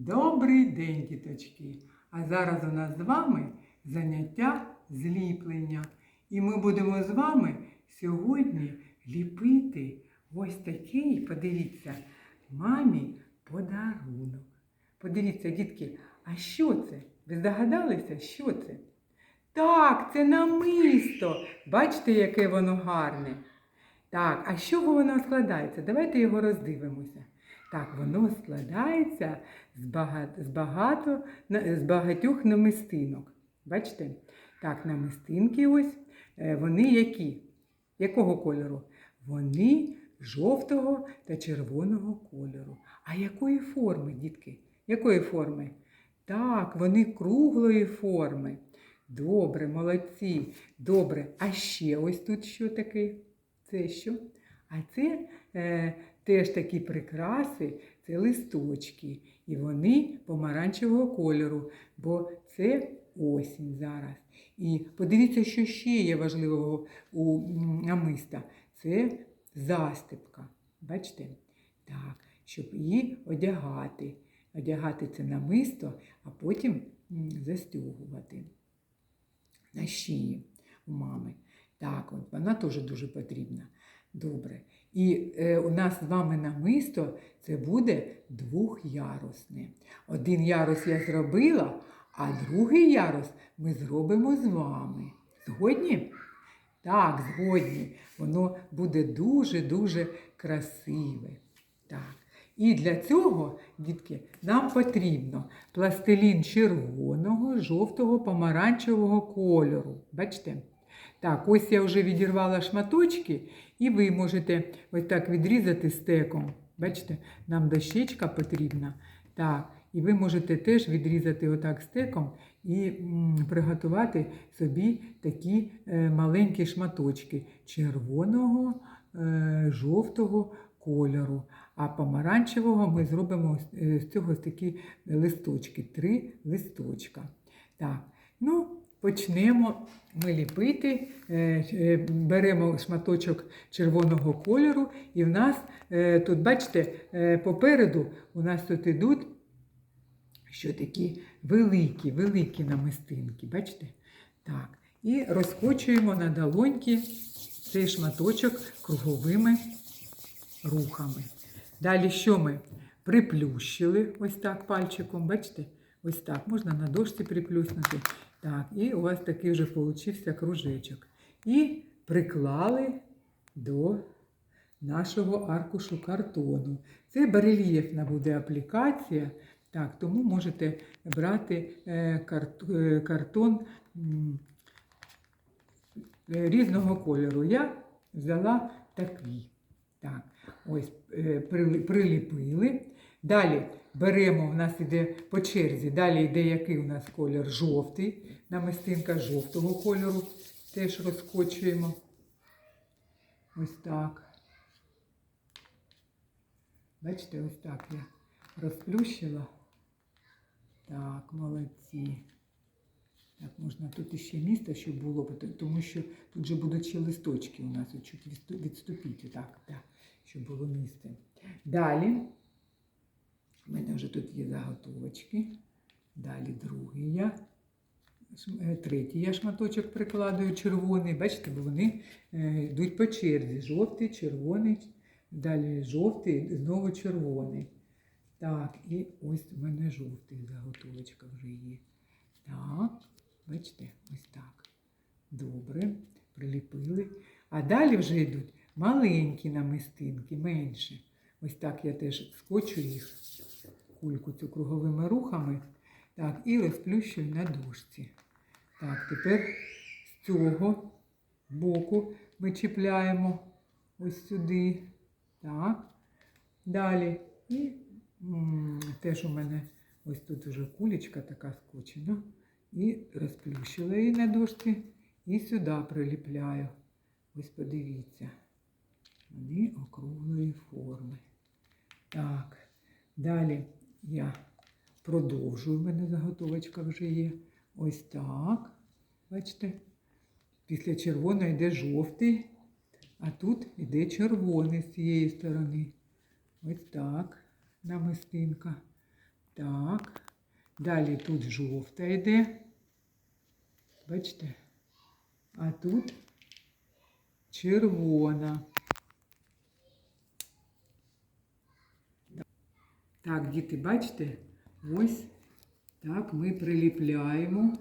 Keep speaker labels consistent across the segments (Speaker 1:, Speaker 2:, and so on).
Speaker 1: Добрий день, діточки! А зараз у нас з вами заняття зліплення. І ми будемо з вами сьогодні ліпити ось такий, подивіться, мамі подарунок. Подивіться, дітки, а що це? Ви здогадалися, що це? Так, це намисто. Бачите, яке воно гарне. Так, а з чого воно складається? Давайте його роздивимося. Так, воно складається з, багато, з, багато, з багатьох намистинок. Бачите? Так, намистинки ось, е, вони які? Якого кольору? Вони жовтого та червоного кольору. А якої форми, дітки? Якої форми? Так, вони круглої форми. Добре, молодці. Добре. А ще ось тут що таке? Це що? А це е, теж такі прикраси, це листочки. І вони помаранчевого кольору, бо це осінь зараз. І подивіться, що ще є важливого у намиста. Це застипка. Бачите? Так, щоб її одягати. Одягати це намисто, а потім застягувати на шиї у мами. Так, от вона теж дуже потрібна. Добре. І е, у нас з вами намисто це буде двохярусне. Один ярус я зробила, а другий ярус ми зробимо з вами. Згодні? Так, згодні. Воно буде дуже-дуже красиве. Так. І для цього, дітки, нам потрібно пластилін червоного, жовтого, помаранчевого кольору. Бачите? Так, ось я вже відірвала шматочки, і ви можете ось так відрізати стеком. Бачите, нам дощечка потрібна. Так, і ви можете теж відрізати отак стеком і приготувати собі такі е, маленькі шматочки червоного, е, жовтого кольору. А помаранчевого ми зробимо е, з цього такі листочки, три листочка. Так, ну, почнемо ми ліпити. Е, е, Беремо шматочок червоного кольору, і в нас е, тут, бачите, попереду у нас тут ідуть що такі великі, великі намистинки. Бачите? Так. І розкочуємо на долоньки цей шматочок круговими рухами. Далі що ми? Приплющили ось так пальчиком, бачите? Ось так. Можна на дошці приплюснути. Так, і у вас такий вже получився кружечок. І приклали до нашого аркушу картону. Це барельєфна буде аплікація. Так, тому можете брати е, е, картон е, різного кольору. Я взяла такий. Так, ось приліпили. Далі беремо, у нас іде по черзі, далі йде який у нас колір жовтий, намистинка жовтого кольору. Теж розкочуємо. Ось так. Бачите, ось так я розплющила. Так, молодці. Так, можна тут іще місце, щоб було, тому що тут же будуть ще листочки у нас, чуть відступіть, так, так, щоб було місце. Далі, у мене вже тут є заготовочки. Далі другий я, е, третій я шматочок прикладаю червоний. Бачите, бо вони е, йдуть по черзі. Жовтий, червоний, далі жовтий, знову червоний. Так, і ось у мене жовтий заготовочка вже є. Так, бачите, ось так. Добре, приліпили. А далі вже йдуть маленькі намистинки, менше. Ось так я теж скочу їх, кульку цю круговими рухами. Так, і розплющую на дошці. Так, тепер з цього боку ми чіпляємо ось сюди. Так. Далі. І м, теж у мене ось тут уже кулечка така скочена. І розплющила її на дошці. І сюди приліпляю. Ось подивіться. Вони округлої форми. Так. Далі я продовжую. У мене заготовочка вже є. Ось так. Бачите? Після червоного йде жовтий, а тут йде червоний з цієї сторони. Ось так намистинка. Так. Далі тут жовта йде. Бачите? А тут червона. Так, діти, бачите? Ось так ми приліпляємо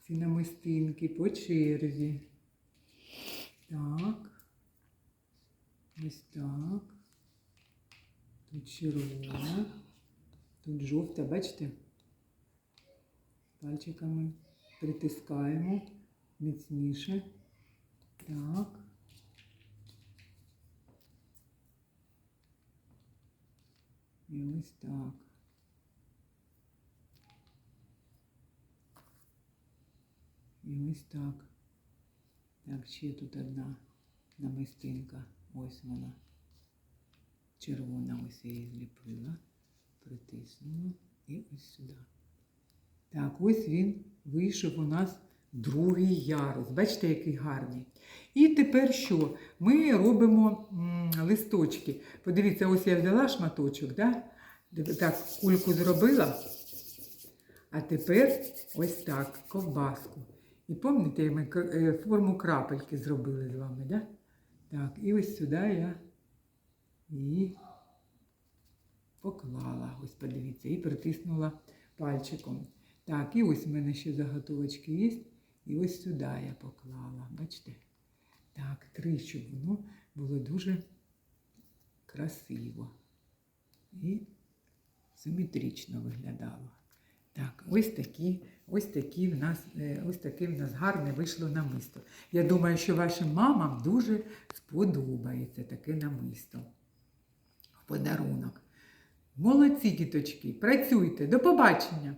Speaker 1: ці намистинки по черзі. Так. Ось так. Тут червона. Тут жовта, бачите? Пальчиками притискаємо міцніше. Так. І ось так. І ось так. Так, ще тут одна намистинка. Ось вона. Червона ось я її зліпила. Притиснула і ось сюди. Так, ось він вийшов у нас другий ярус. Бачите, який гарний. І тепер що? Ми робимо листочки. Подивіться, ось я взяла шматочок, да? Так, кульку зробила. А тепер ось так, ковбаску. І пам'ятаєте, ми е, форму крапельки зробили з вами, да? Так, і ось сюди я її поклала. Ось подивіться, і притиснула пальчиком. Так, і ось в мене ще заготовочки є. І ось сюди я поклала. Бачите? Так, три, щоб воно було дуже красиво. І симетрично виглядало. Так, ось такі, ось такі в нас, е, ось таке в нас гарне вийшло намисто. Я думаю, що вашим мамам дуже сподобається таке намисто. В подарунок. Молодці, діточки, працюйте, до побачення!